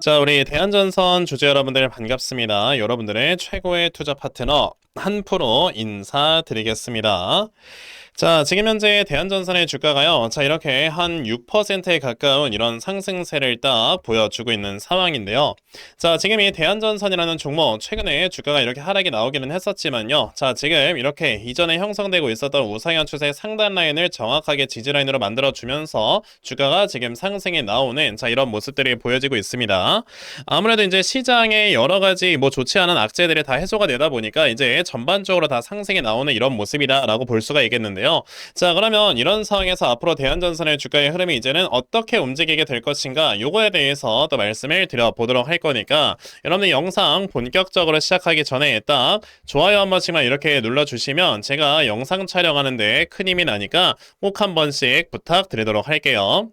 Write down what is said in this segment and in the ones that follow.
자, 우리 대한전선 주주 여러분들 반갑습니다. 여러분들의 최고의 투자 파트너 한 프로 인사드리겠습니다. 자, 지금 현재 대한전선의 주가가요. 자, 이렇게 한 6%에 가까운 이런 상승세를 딱 보여주고 있는 상황인데요. 자, 지금 이 대한전선이라는 종목 최근에 주가가 이렇게 하락이 나오기는 했었지만요. 자, 지금 이렇게 이전에 형성되고 있었던 우상향 추세 상단 라인을 정확하게 지지 라인으로 만들어 주면서 주가가 지금 상승에 나오는 자, 이런 모습들이 보여지고 있습니다. 아무래도 이제 시장에 여러 가지 뭐 좋지 않은 악재들이 다 해소가 되다 보니까 이제 전반적으로 다 상승에 나오는 이런 모습이다라고 볼 수가 있겠는데요. 자, 그러면 이런 상황에서 앞으로 대한전선의 주가의 흐름이 이제는 어떻게 움직이게 될 것인가 요거에 대해서 또 말씀을 드려보도록 할 거니까 여러분들 영상 본격적으로 시작하기 전에 딱 좋아요 한 번씩만 이렇게 눌러주시면 제가 영상 촬영하는데 큰 힘이 나니까 꼭 한 번씩 부탁드리도록 할게요.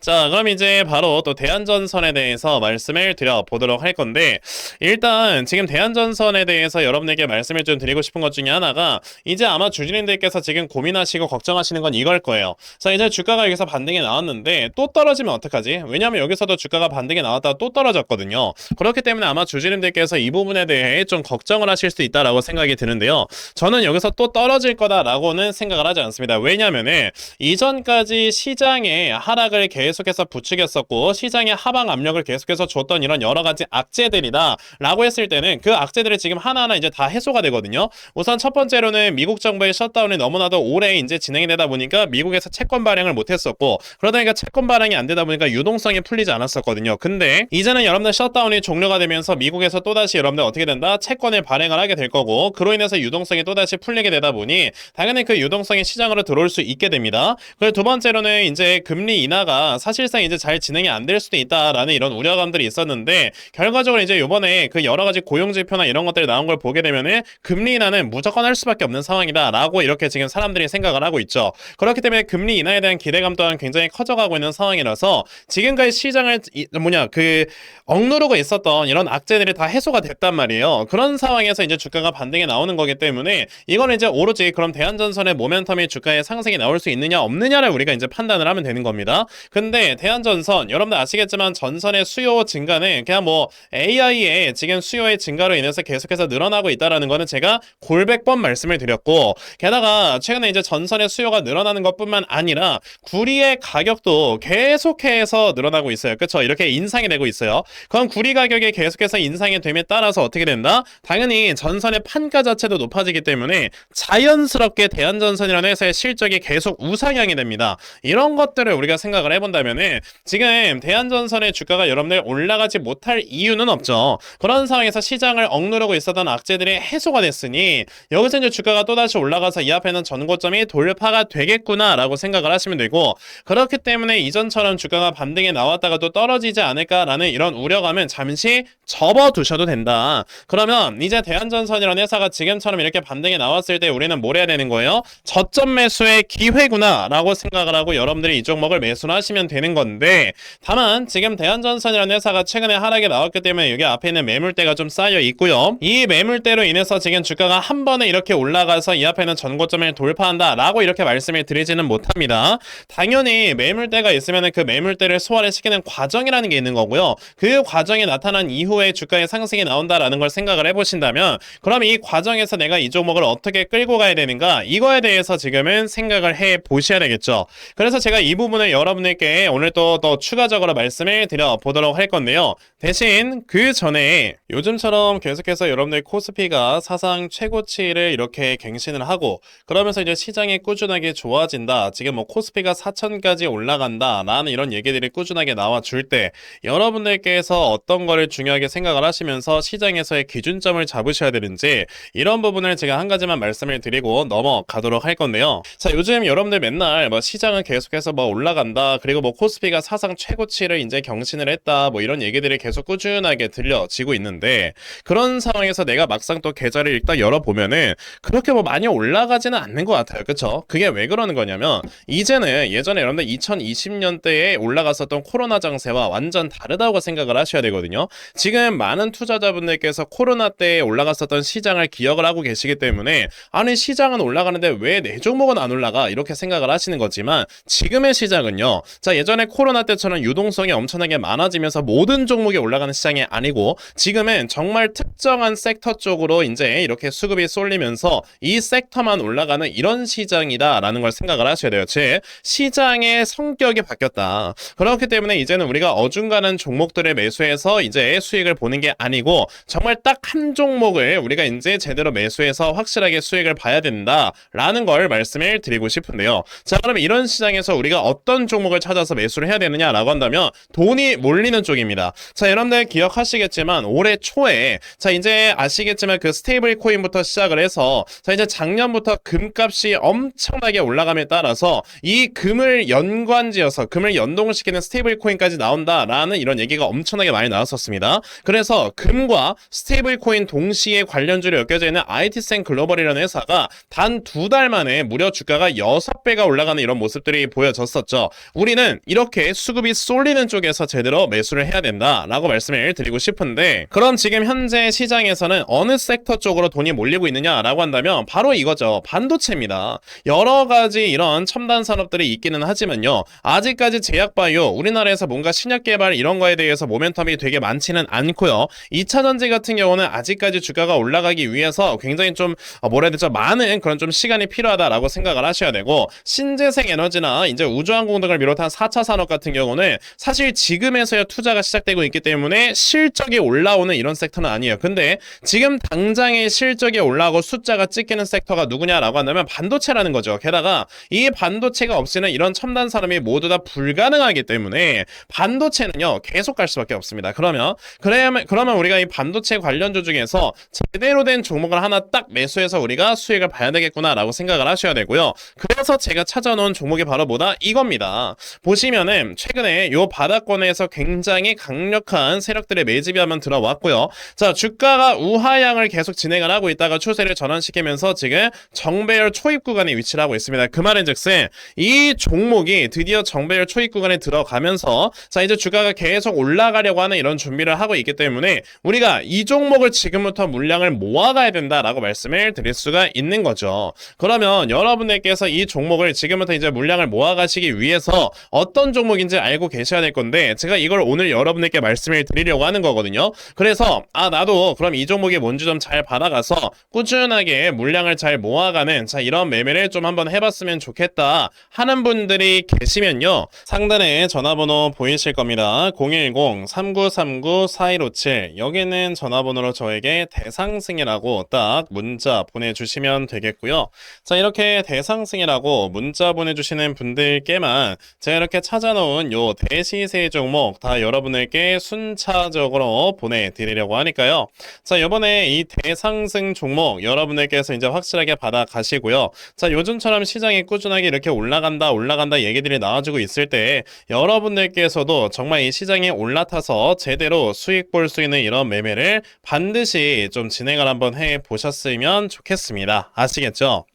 자, 그럼 이제 바로 또 대한전선에 대해서 말씀을 드려보도록 할 건데, 일단 지금 대한전선에 대해서 여러분에게 말씀을 좀 드리고 싶은 것 중에 하나가, 이제 아마 주주님들께서 지금 고민하시고 걱정하시는 건 이걸 거예요. 자, 이제 주가가 여기서 반등이 나왔는데, 또 떨어지면 어떡하지? 왜냐면 여기서도 주가가 반등이 나왔다가 또 떨어졌거든요. 그렇기 때문에 아마 주주님들께서 이 부분에 대해 좀 걱정을 하실 수 있다라고 생각이 드는데요. 저는 여기서 또 떨어질 거다라고는 생각을 하지 않습니다. 왜냐면은, 이전까지 시장의 하락 을 계속해서 부추겼었고 시장의 하방 압력을 계속해서 줬던 이런 여러 가지 악재들이다 라고 했을 때는 그 악재들이 지금 하나하나 이제 다 해소가 되거든요. 우선 첫 번째로는 미국 정부의 셧다운이 너무나도 오래 이제 진행이 되다 보니까 미국에서 채권 발행을 못 했었고 그러다 보니까 채권 발행이 안 되다 보니까 유동성이 풀리지 않았었거든요. 근데 이제는 여러분들 셧다운이 종료가 되면서 미국에서 또다시 여러분들 어떻게 된다? 채권을 발행을 하게 될 거고 그로 인해서 유동성이 또다시 풀리게 되다 보니 당연히 그 유동성이 시장으로 들어올 수 있게 됩니다. 그리고 두 번째로는 이제 금리 인하 가 사실상 이제 잘 진행이 안 될 수도 있다라는 이런 우려감들이 있었는데 결과적으로 이제 요번에 그 여러 가지 고용 지표나 이런 것들이 나온 걸 보게 되면은 금리 인하는 무조건 할 수밖에 없는 상황이다라고 이렇게 지금 사람들이 생각을 하고 있죠. 그렇기 때문에 금리 인하에 대한 기대감 또한 굉장히 커져가고 있는 상황이라서 지금까지 시장을 이- 뭐냐 그 억누르고 있었던 이런 악재들이 다 해소가 됐단 말이에요. 그런 상황에서 이제 주가가 반등이 나오는 거기 때문에 이거는 이제 오로지 그럼 대한전선의 모멘텀이 주가의 상승이 나올 수 있느냐 없느냐를 우리가 이제 판단을 하면 되는 겁니다. 근데 대한전선 여러분들 아시겠지만 전선의 수요 증가는 그냥 뭐 AI의 지금 수요의 증가로 인해서 계속해서 늘어나고 있다라는 거는 제가 골백번 말씀을 드렸고 게다가 최근에 이제 전선의 수요가 늘어나는 것뿐만 아니라 구리의 가격도 계속해서 늘어나고 있어요. 그렇죠? 이렇게 인상이 되고 있어요. 그럼 구리 가격이 계속해서 인상이 됨에 따라서 어떻게 된다? 당연히 전선의 판가 자체도 높아지기 때문에 자연스럽게 대한전선이라는 회사의 실적이 계속 우상향이 됩니다. 이런 것들을 우리가 생각 을 해본다면은 지금 대한전선의 주가가 여러분들 올라가지 못할 이유는 없죠. 그런 상황에서 시장을 억누르고 있었던 악재들이 해소가 됐으니 여기서 이제 주가가 또다시 올라가서 이 앞에는 전고점이 돌파가 되겠구나라고 생각을 하시면 되고 그렇기 때문에 이전처럼 주가가 반등에 나왔다가 또 떨어지지 않을까라는 이런 우려감은 잠시 접어두셔도 된다. 그러면 이제 대한전선이라는 회사가 지금처럼 이렇게 반등에 나왔을 때 우리는 뭘 해야 되는 거예요? 저점 매수의 기회구나라고 생각을 하고 여러분들이 이 종목을 매수 를 하시면 되는 건데 다만 지금 대한전선이라는 회사가 최근에 하락에 나왔기 때문에 여기 앞에 있는 매물대가 좀 쌓여 있고요. 이 매물대로 인해서 지금 주가가 한 번에 이렇게 올라가서 이 앞에는 전고점을 돌파한다 라고 이렇게 말씀을 드리지는 못합니다. 당연히 매물대가 있으면 그 매물대를 소화를 시키는 과정이라는 게 있는 거고요. 그 과정이 나타난 이후에 주가의 상승이 나온다라는 걸 생각을 해보신다면 그럼 이 과정에서 내가 이 종목을 어떻게 끌고 가야 되는가 이거에 대해서 지금은 생각을 해 보셔야 되겠죠. 그래서 제가 이 부분을 여러 분들께 오늘 또 더 추가적으로 말씀을 드려 보도록 할 건데요. 대신 그 전에 요즘처럼 계속해서 여러분들 코스피가 사상 최고치를 이렇게 갱신을 하고 그러면서 이제 시장이 꾸준하게 좋아진다. 지금 뭐 코스피가 4천까지 올라간다. 라는 이런 얘기들이 꾸준하게 나와 줄 때 여러분들께서 어떤 거를 중요하게 생각을 하시면서 시장에서의 기준점을 잡으셔야 되는지 이런 부분을 제가 한 가지만 말씀을 드리고 넘어가도록 할 건데요. 자, 요즘 여러분들 맨날 뭐 시장은 계속해서 뭐 올라간다. 그리고 뭐 코스피가 사상 최고치를 이제 경신을 했다. 뭐 이런 얘기들이 계속 꾸준하게 들려지고 있는데 그런 상황에서 내가 막상 또 계좌를 딱 열어보면은 그렇게 뭐 많이 올라가지는 않는 것 같아요. 그쵸? 그게 왜 그러는 거냐면 이제는 예전에 여러분들 2020년대에 올라갔었던 코로나 장세와 완전 다르다고 생각을 하셔야 되거든요. 지금 많은 투자자분들께서 코로나 때에 올라갔었던 시장을 기억을 하고 계시기 때문에 아니 시장은 올라가는데 왜 내 종목은 안 올라가 이렇게 생각을 하시는 거지만 지금의 시장은요. 자 예전에 코로나 때처럼 유동성이 엄청나게 많아지면서 모든 종목이 올라가는 시장이 아니고 지금은 정말 특정한 섹터 쪽으로 이제 이렇게 수급이 쏠리면서 이 섹터만 올라가는 이런 시장이다라는 걸 생각을 하셔야 돼요. 즉 시장의 성격이 바뀌었다. 그렇기 때문에 이제는 우리가 어중간한 종목들을 매수해서 이제 수익을 보는 게 아니고 정말 딱 한 종목을 우리가 이제 제대로 매수해서 확실하게 수익을 봐야 된다라는 걸 말씀을 드리고 싶은데요. 자, 그러면 이런 시장에서 우리가 어떤 종목 을 찾아서 매수를 해야 되느냐라고 한다면 돈이 몰리는 쪽입니다. 자, 여러분들 기억하시겠지만 올해 초에 자, 이제 아시겠지만 그 스테이블 코인부터 시작을 해서 자, 이제 작년부터 금값이 엄청나게 올라감에 따라서 이 금을 연관지어서 금을 연동시키는 스테이블 코인까지 나온다라는 이런 얘기가 엄청나게 많이 나왔었습니다. 그래서 금과 스테이블 코인 동시에 관련주로 엮여져 있는 IT센 글로벌이라는 회사가 단 두 달 만에 무려 주가가 6배가 올라가는 이런 모습들이 보여졌었죠. 우리는 이렇게 수급이 쏠리는 쪽에서 제대로 매수를 해야 된다라고 말씀을 드리고 싶은데 그럼 지금 현재 시장에서는 어느 섹터 쪽으로 돈이 몰리고 있느냐라고 한다면 바로 이거죠. 반도체입니다. 여러 가지 이런 첨단 산업들이 있기는 하지만요. 아직까지 제약바이오 우리나라에서 뭔가 신약 개발 이런 거에 대해서 모멘텀이 되게 많지는 않고요. 2차 전지 같은 경우는 아직까지 주가가 올라가기 위해서 굉장히 좀 어, 뭐라 해야 되죠? 많은 그런 좀 시간이 필요하다라고 생각을 하셔야 되고 신재생 에너지나 이제 우주항공 등을 비롯한 4차 산업 같은 경우는 사실 지금에서야 투자가 시작되고 있기 때문에 실적이 올라오는 이런 섹터는 아니에요. 근데 지금 당장의 실적이 올라오고 숫자가 찍히는 섹터가 누구냐라고 한다면 반도체라는 거죠. 게다가 이 반도체가 없이는 이런 첨단 산업이 모두 다 불가능하기 때문에 반도체는요 계속 갈 수밖에 없습니다. 그러면 그러면 그러면 우리가 이 반도체 관련주 중에서 제대로 된 종목을 하나 딱 매수해서 우리가 수익을 봐야 되겠구나라고 생각을 하셔야 되고요. 그래서 제가 찾아놓은 종목이 바로 뭐다 이겁니다. 보시면은 최근에 요 바닥권에서 굉장히 강력한 세력들의 매집이 한번 들어왔고요. 자 주가가 우하향을 계속 진행을 하고 있다가 추세를 전환시키면서 지금 정배열 초입 구간에 위치를 하고 있습니다. 그 말인즉슨 이 종목이 드디어 정배열 초입 구간에 들어가면서 자 이제 주가가 계속 올라가려고 하는 이런 준비를 하고 있기 때문에 우리가 이 종목을 지금부터 물량을 모아가야 된다라고 말씀을 드릴 수가 있는 거죠. 그러면 여러분들께서 이 종목을 지금부터 이제 물량을 모아가시기 위해서 어떤 종목인지 알고 계셔야 될 건데 제가 이걸 오늘 여러분들께 말씀을 드리려고 하는 거거든요. 그래서 아 나도 그럼 이 종목이 뭔지 좀 잘 받아가서 꾸준하게 물량을 잘 모아가는 자 이런 매매를 좀 한번 해봤으면 좋겠다 하는 분들이 계시면요. 상단에 전화번호 보이실 겁니다. 010-3939-4157 여기는 전화번호로 저에게 대상승이라고 딱 문자 보내주시면 되겠고요. 자 이렇게 대상승이라고 문자 보내주시는 분들께만 제가 이렇게 찾아놓은 요 대시세 종목 다 여러분들께 순차적으로 보내드리려고 하니까요 자 이번에 이 대상승 종목 여러분들께서 이제 확실하게 받아 가시고요. 자 요즘처럼 시장이 꾸준하게 이렇게 올라간다 올라간다 얘기들이 나와주고 있을 때 여러분들께서도 정말 이 시장에 올라타서 제대로 수익 볼 수 있는 이런 매매를 반드시 좀 진행을 한번 해 보셨으면 좋겠습니다. 아시겠죠?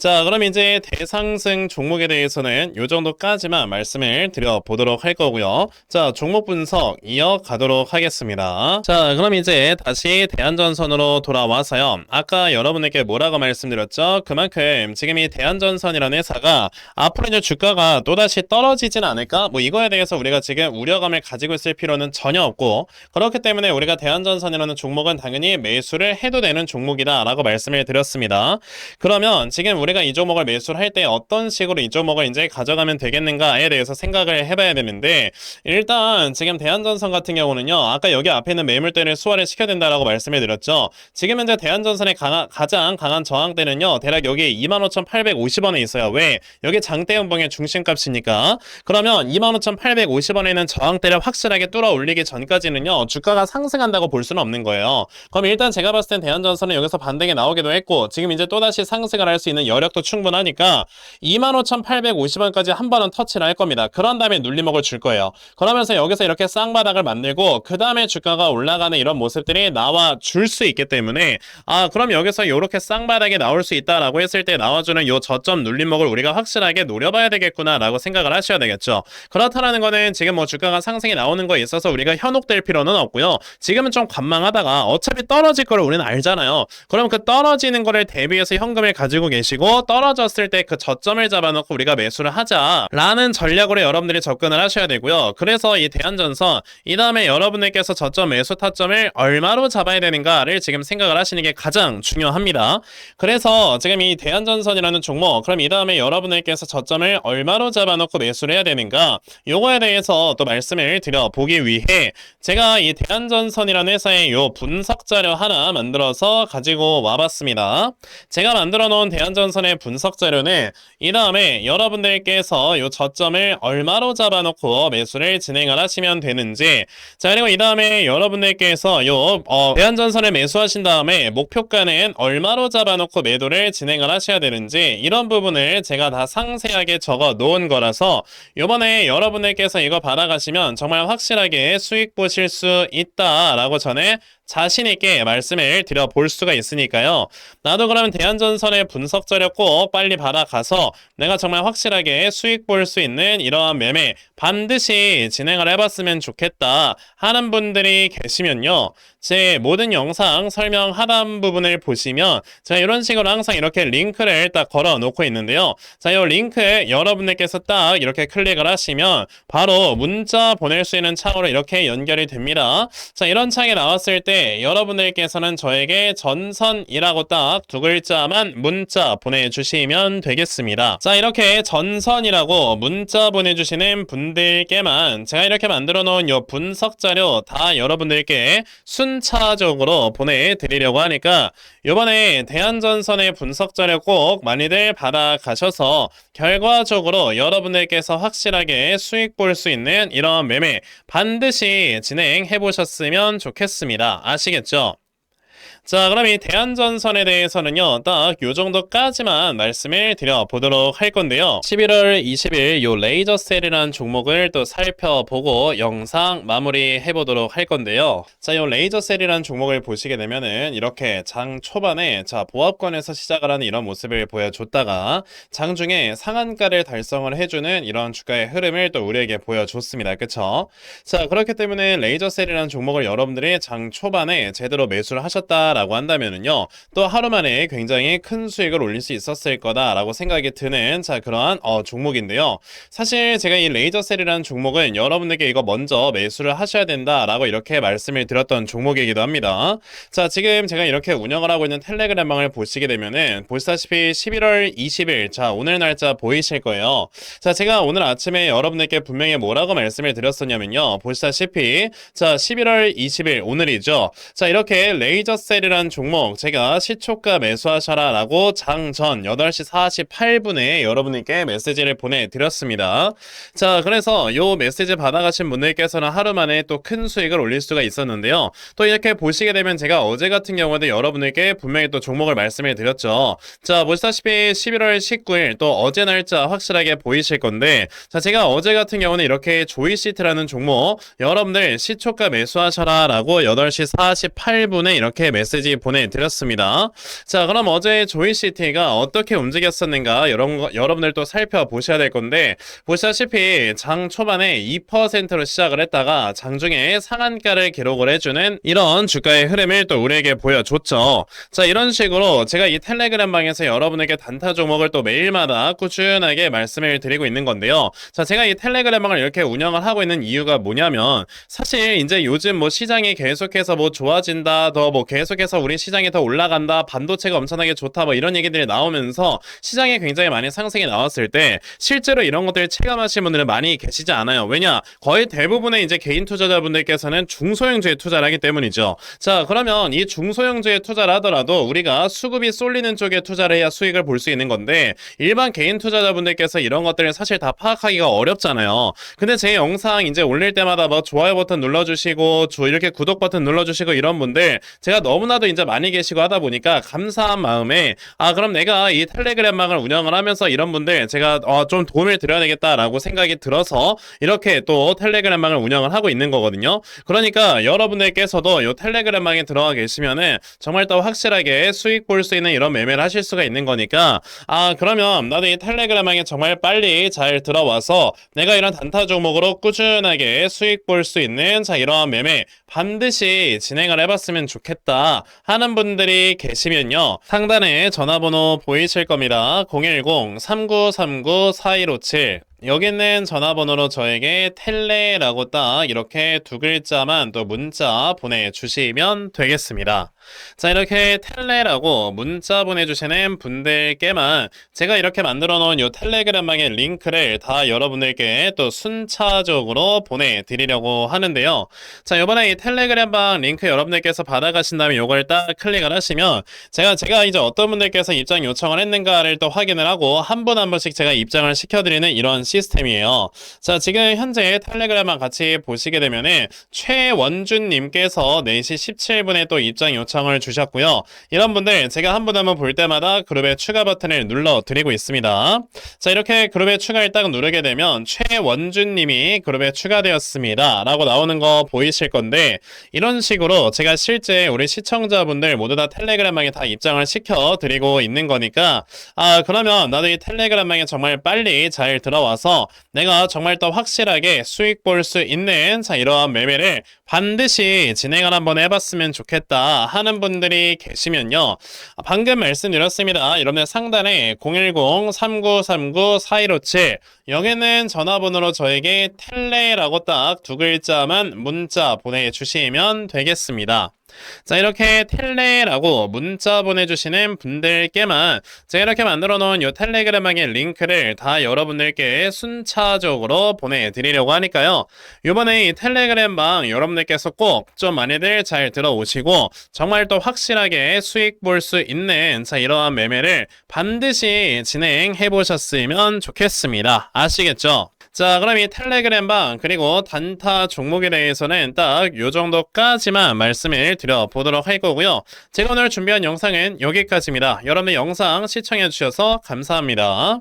자, 그럼 이제 대상승 종목에 대해서는 요 정도까지만 말씀을 드려보도록 할 거고요. 자, 종목 분석 이어가도록 하겠습니다. 자, 그럼 이제 다시 대한전선으로 돌아와서요. 아까 여러분에게 뭐라고 말씀드렸죠? 그만큼 지금 이 대한전선이라는 회사가 앞으로 이제 주가가 또다시 떨어지진 않을까? 뭐 이거에 대해서 우리가 지금 우려감을 가지고 있을 필요는 전혀 없고 그렇기 때문에 우리가 대한전선이라는 종목은 당연히 매수를 해도 되는 종목이다라고 말씀을 드렸습니다. 그러면 지금 우리 우리가 이 종목을 매수를 할 때 어떤 식으로 이 종목을 이제 가져가면 되겠는가에 대해서 생각을 해봐야 되는데 일단 지금 대한전선 같은 경우는요 아까 여기 앞에 있는 매물대를 수월을 시켜야 된다라고 말씀을 드렸죠. 지금 현재 대한전선의 강하, 가장 강한 저항대는요 대략 여기 25,850원에 있어요. 왜? 여기 장대 연봉의 중심값이니까. 그러면 25,850원에는 저항대를 확실하게 뚫어 올리기 전까지는요 주가가 상승한다고 볼 수는 없는 거예요. 그럼 일단 제가 봤을 땐 대한전선은 여기서 반등이 나오기도 했고 지금 이제 또다시 상승을 할 수 있는 여 여력도 충분하니까 25,850원까지 한 번은 터치를 할 겁니다. 그런 다음에 눌림목을 줄 거예요. 그러면서 여기서 이렇게 쌍바닥을 만들고 그 다음에 주가가 올라가는 이런 모습들이 나와 줄 수 있기 때문에 아 그럼 여기서 이렇게 쌍바닥이 나올 수 있다라고 했을 때 나와주는 요 저점 눌림목을 우리가 확실하게 노려봐야 되겠구나라고 생각을 하셔야 되겠죠. 그렇다라는 거는 지금 뭐 주가가 상승이 나오는 거에 있어서 우리가 현혹될 필요는 없고요. 지금은 좀 관망하다가 어차피 떨어질 거를 우리는 알잖아요. 그럼 그 떨어지는 거를 대비해서 현금을 가지고 계시고 떨어졌을 때 그 저점을 잡아놓고 우리가 매수를 하자라는 전략으로 여러분들이 접근을 하셔야 되고요. 그래서 이 대한전선 이 다음에 여러분들께서 저점 매수 타점을 얼마로 잡아야 되는가를 지금 생각을 하시는 게 가장 중요합니다. 그래서 지금 이 대한전선이라는 종목 그럼 이 다음에 여러분들께서 저점을 얼마로 잡아놓고 매수를 해야 되는가 요거에 대해서 또 말씀을 드려보기 위해 제가 이 대한전선이라는 회사의 요 분석 자료 하나 만들어서 가지고 와봤습니다. 제가 만들어 놓은 대한전선 의 분석 자료는 이 다음에 여러분들께서 요 저점을 얼마로 잡아놓고 매수를 진행을 하시면 되는지. 자 그리고 이 다음에 여러분들께서 요 어, 대한전선을 매수하신 다음에 목표가는 얼마로 잡아놓고 매도를 진행을 하셔야 되는지 이런 부분을 제가 다 상세하게 적어 놓은 거라서 요번에 여러분들께서 이거 받아가시면 정말 확실하게 수익 보실 수 있다라고 전에 자신 있게 말씀을 드려 볼 수가 있으니까요. 나도 그러면 대한전선의 분석 자료 꼭 빨리 받아가서 내가 정말 확실하게 수익 볼 수 있는 이러한 매매 반드시 진행을 해봤으면 좋겠다 하는 분들이 계시면요. 제 모든 영상 설명 하단 부분을 보시면 제가 이런 식으로 항상 이렇게 링크를 딱 걸어 놓고 있는데요. 자, 이 링크에 여러분들께서 딱 이렇게 클릭을 하시면 바로 문자 보낼 수 있는 창으로 이렇게 연결이 됩니다. 자, 이런 창이 나왔을 때 여러분들께서는 저에게 전선이라고 딱 두 글자만 문자 보내주시면 되겠습니다. 자, 이렇게 전선이라고 문자 보내주시는 분들께만 제가 이렇게 만들어 놓은 요 분석 자료 다 여러분들께 순차적으로 보내드리려고 하니까 요번에 대한전선의 분석 자료 꼭 많이들 받아가셔서 결과적으로 여러분들께서 확실하게 수익 볼 수 있는 이런 매매 반드시 진행해 보셨으면 좋겠습니다. 아시겠죠? 자, 그럼 이 대한전선에 대해서는요, 딱 요 정도까지만 말씀을 드려보도록 할 건데요. 11월 20일 요 레이저 셀이라는 종목을 또 살펴보고 영상 마무리 해보도록 할 건데요. 자, 요 레이저 셀이라는 종목을 보시게 되면은 이렇게 장 초반에 자, 보합권에서 시작을 하는 이런 모습을 보여줬다가 장 중에 상한가를 달성을 해주는 이런 주가의 흐름을 또 우리에게 보여줬습니다. 그쵸? 자, 그렇기 때문에 레이저 셀이라는 종목을 여러분들이 장 초반에 제대로 매수를 하셨다 라고 한다면은요 또 하루 만에 굉장히 큰 수익을 올릴 수 있었을 거다라고 생각이 드는 자 그러한 어, 종목인데요. 사실 제가 이 레이저 셀이라는 종목은 여러분들께 이거 먼저 매수를 하셔야 된다라고 이렇게 말씀을 드렸던 종목이기도 합니다. 자 지금 제가 이렇게 운영을 하고 있는 텔레그램방을 보시게 되면은 보시다시피 11월 20일 자 오늘 날짜 보이실 거예요. 자 제가 오늘 아침에 여러분들께 분명히 뭐라고 말씀을 드렸었냐면요. 보시다시피 자 11월 20일 오늘이죠. 자 이렇게 레이저 셀 이라는 종목 제가 시초가 매수하셔라 라고 장전 8시 48분에 여러분께 메시지를 보내드렸습니다. 자 그래서 요 메시지 받아가신 분들께서는 하루 만에 또 큰 수익을 올릴 수가 있었는데요. 또 이렇게 보시게 되면 제가 어제 같은 경우에도 여러분들께 분명히 또 종목을 말씀을 드렸죠. 자 보시다시피 11월 19일 또 어제 날짜 확실하게 보이실 건데 자 제가 어제 같은 경우는 이렇게 조이시트라는 종목 여러분들 시초가 매수하셔라 라고 8시 48분에 이렇게 메시지 보내드렸습니다. 자, 그럼 어제 조이시티가 어떻게 움직였었는가 여러분, 여러분들 또 살펴보셔야 될 건데 보시다시피 장 초반에 2%로 시작을 했다가 장중에 상한가를 기록을 해주는 이런 주가의 흐름을 또 우리에게 보여줬죠. 자, 이런 식으로 제가 이 텔레그램 방에서 여러분에게 단타 종목을 또 매일마다 꾸준하게 말씀을 드리고 있는 건데요. 자, 제가 이 텔레그램 방을 이렇게 운영을 하고 있는 이유가 뭐냐면 사실 이제 요즘 뭐 시장이 계속해서 뭐 좋아진다 더 뭐 계속 해서 우리 시장이 더 올라간다 반도체가 엄청나게 좋다 뭐 이런 얘기들이 나오면서 시장에 굉장히 많이 상승이 나왔을 때 실제로 이런 것들을 체감하시는 분들은 많이 계시지 않아요. 왜냐 거의 대부분의 이제 개인 투자자분들께서는 중소형주에 투자를 하기 때문이죠. 자 그러면 이 중소형주에 투자를 하더라도 우리가 수급이 쏠리는 쪽에 투자를 해야 수익을 볼 수 있는 건데 일반 개인 투자자분들께서 이런 것들을 사실 다 파악하기가 어렵잖아요. 근데 제 영상 이제 올릴 때마다 뭐 좋아요 버튼 눌러주시고 조 이렇게 구독 버튼 눌러주시고 이런 분들 제가 너무나 너무나도 이제 많이 계시고 하다 보니까 감사한 마음에 아 그럼 내가 이 텔레그램망을 운영을 하면서 이런 분들 제가 어, 좀 도움을 드려야 되겠다라고 생각이 들어서 이렇게 또 텔레그램망을 운영을 하고 있는 거거든요. 그러니까 여러분들께서도 이 텔레그램망에 들어가 계시면은 정말 더 확실하게 수익 볼 수 있는 이런 매매를 하실 수가 있는 거니까 아 그러면 나도 이 텔레그램망에 정말 빨리 잘 들어와서 내가 이런 단타 종목으로 꾸준하게 수익 볼 수 있는 자 이러한 매매 반드시 진행을 해봤으면 좋겠다 하는 분들이 계시면요. 상단에 전화번호 보이실 겁니다. 010-3939-4157 여기 있는 전화번호로 저에게 텔레라고 딱 이렇게 두 글자만 또 문자 보내주시면 되겠습니다. 자, 이렇게 텔레라고 문자 보내주시는 분들께만 제가 이렇게 만들어 놓은 요 텔레그램망의 링크를 다 여러분들께 또 순차적으로 보내드리려고 하는데요. 자, 요번에 이 텔레그램방 링크 여러분들께서 받아가신 다음에 요걸 딱 클릭을 하시면 제가, 제가 이제 어떤 분들께서 입장 요청을 했는가를 또 확인을 하고 한 분한 분씩 제가 입장을 시켜드리는 이런 시스템이에요. 자, 지금 현재 텔레그램만 같이 보시게 되면은 최원준님께서 4시 17분에 또 입장 요청을 주셨고요. 이런 분들 제가 한 분 한 분 볼 때마다 그룹에 추가 버튼을 눌러 드리고 있습니다. 자, 이렇게 그룹에 추가를 딱 누르게 되면 최원준님이 그룹에 추가되었습니다. 라고 나오는 거 보이실 건데 이런 식으로 제가 실제 우리 시청자분들 모두 다 텔레그램망에 다 입장을 시켜 드리고 있는 거니까 아, 그러면 나도 이 텔레그램망에 정말 빨리 잘 들어와서 내가 정말 더 확실하게 수익 볼 수 있는 자 이러한 매매를 반드시 진행을 한번 해봤으면 좋겠다 하는 분들이 계시면요. 아, 방금 말씀드렸습니다. 여러분들 상단에 010-3939-4157 여기는 전화번호로 저에게 텔레라고 딱 두 글자만 문자 보내주시면 되겠습니다 자 이렇게 텔레라고 문자 보내주시는 분들께만 제가 이렇게 만들어 놓은 이 텔레그램망의 링크를 다 여러분들께 순차적으로 보내드리려고 하니까요 이번에 이 텔레그램방 여러분들께서 꼭 좀 많이들 잘 들어오시고 정말 또 확실하게 수익 볼 수 있는 자 이러한 매매를 반드시 진행해 보셨으면 좋겠습니다 아시겠죠? 자, 그럼 이 텔레그램 방 그리고 단타 종목에 대해서는 딱 요 정도까지만 말씀을 드려보도록 할 거고요. 제가 오늘 준비한 영상은 여기까지입니다. 여러분의 영상 시청해 주셔서 감사합니다.